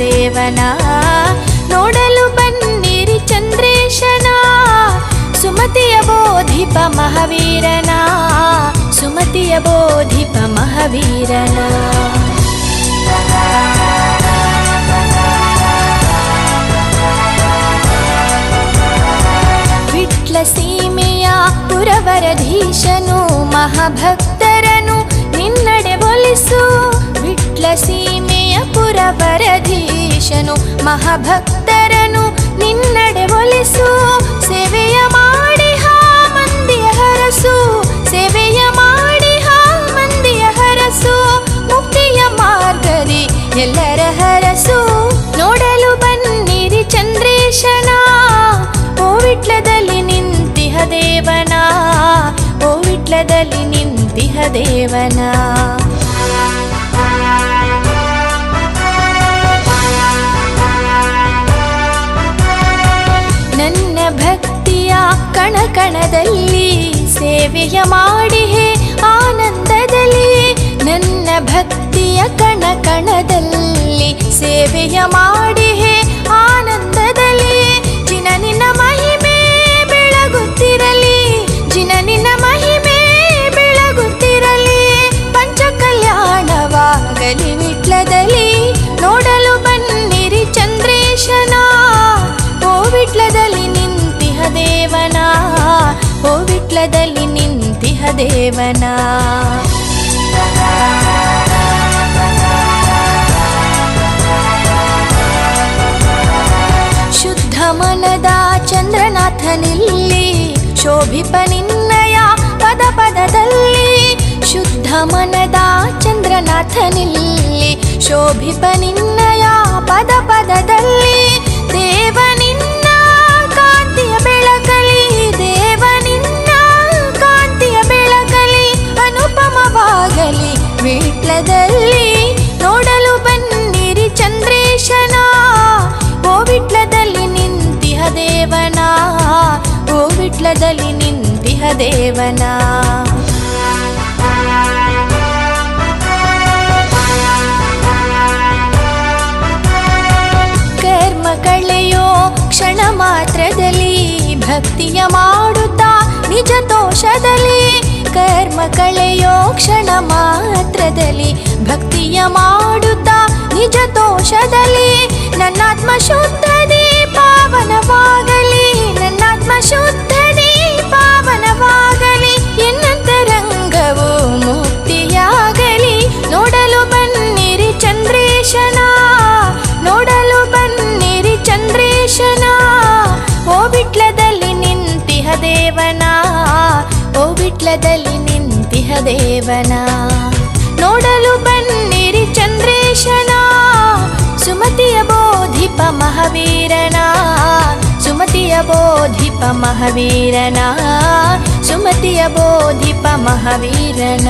ದೇವನ ನೋಡಲು ಬನ್ನಿರಿ ಚಂದ್ರೇಶನ ಸುಮತಿಯ ಬೋಧಿಪ ಮಹಾವೀರನ ಸುಮತಿಯ ಬೋಧಿಪ ಮಹಾವೀರನ ವಿಟ್ಲ ಸೀಮೆಯ ಪುರವರಧೀಶನು ಮಹಾಭಕ್ತರನು ಮಹಾಭಕ್ತರನು ನಿನ್ನಡೆ ಒಲಿಸು, ಸೇವೆಯ ಮಾಡಿ ಹಾ ಮಂದಿಯ ಹರಸು, ಸೇವೆಯ ಮಾಡಿ ಹಾ ಮಂದಿಯ ಹರಸು, ಮುಕ್ತಿಯ ಮಾರ್ಗದಿ ಎಲ್ಲರ ಹರಸು. ನೋಡಲು ಬನ್ನಿರಿ ಚಂದ್ರೇಶನ ಓವಿಟ್ಲದಲ್ಲಿ ವಿಟ್ಲದಲ್ಲಿ ನಿಂತಿಹ ದೇವನ ಓವಿಟ್ಲದಲ್ಲಿ ವಿಟ್ಲದಲ್ಲಿ ನಿಂತಿಹ ದೇವನ. ಕಣಕಣದಲ್ಲಿ ಸೇವೆಯ ಮಾಡಿಹೆ ಆನಂದದಲ್ಲಿ, ನನ್ನ ಭಕ್ತಿಯ ಕಣ ಕಣದಲ್ಲಿ ಸೇವೆಯ ಮಾಡಿಹೆ ಆನಂದದಲ್ಲಿ ನಿನ್ನ ಮಹಿಮೆ ಬೆಳಗುತ್ತಿರಲಿ, ಜಿನ ನಿನ್ನ ಮಹಿಮೆ ಬೆಳಗುತ್ತಿರಲಿ ಪಂಚ ಕಲ್ಯಾಣವಾಗಲಿ ವಿಟ್ಲದಲ್ಲಿ ವಿಟ್ಲದಲ್ಲಿ ನಿಂತಿಹ ದೇವನ. ಶುದ್ಧ ಮನದ ಚಂದ್ರನಾಥನಿಲ್ಲಿ ಶೋಭಿಪ ನಿನ್ನಯ ಪದ ಪದದಲ್ಲಿ. ಶುದ್ಧ ಮನದ ಚಂದ್ರನಾಥನಿಲ್ಲಿ ಶೋಭಿಪ ನಿನ್ನಯ ಓ ನಿಂತಿಹ ದೇವನ. ಕರ್ಮ ಕಳೆಯೋ ಕ್ಷಣ ಮಾತ್ರದಲ್ಲಿ ಭಕ್ತಿಯ ಮಾಡುತ್ತಾ ನಿಜ ದೋಷದಲ್ಲಿ. ಕರ್ಮ ಕಳೆಯೋ ಕ್ಷಣ ಮಾತ್ರದಲ್ಲಿ ಭಕ್ತಿಯ ಮಾಡುತ್ತಾ ನಿಜ ದೋಷದಲ್ಲಿ. ನನ್ನಾತ್ಮ ಶುದ್ಧ ಪಾವನವಾಗಲಿ ಬಿಟ್ಲದಲ್ಲಿ ನಿಂತಿಹ ದೇವನ. ನೋಡಲು ಬನ್ನಿರಿ ಚಂದ್ರೇಶನ. ಸುಮತಿಯ ಬೋಧಿಪ ಮಹಾವೀರನ. ಸುಮತಿಯ ಬೋಧಿಪ ಮಹಾವೀರನ. ಸುಮತಿಯ ಬೋಧಿಪ ಮಹಾವೀರನ.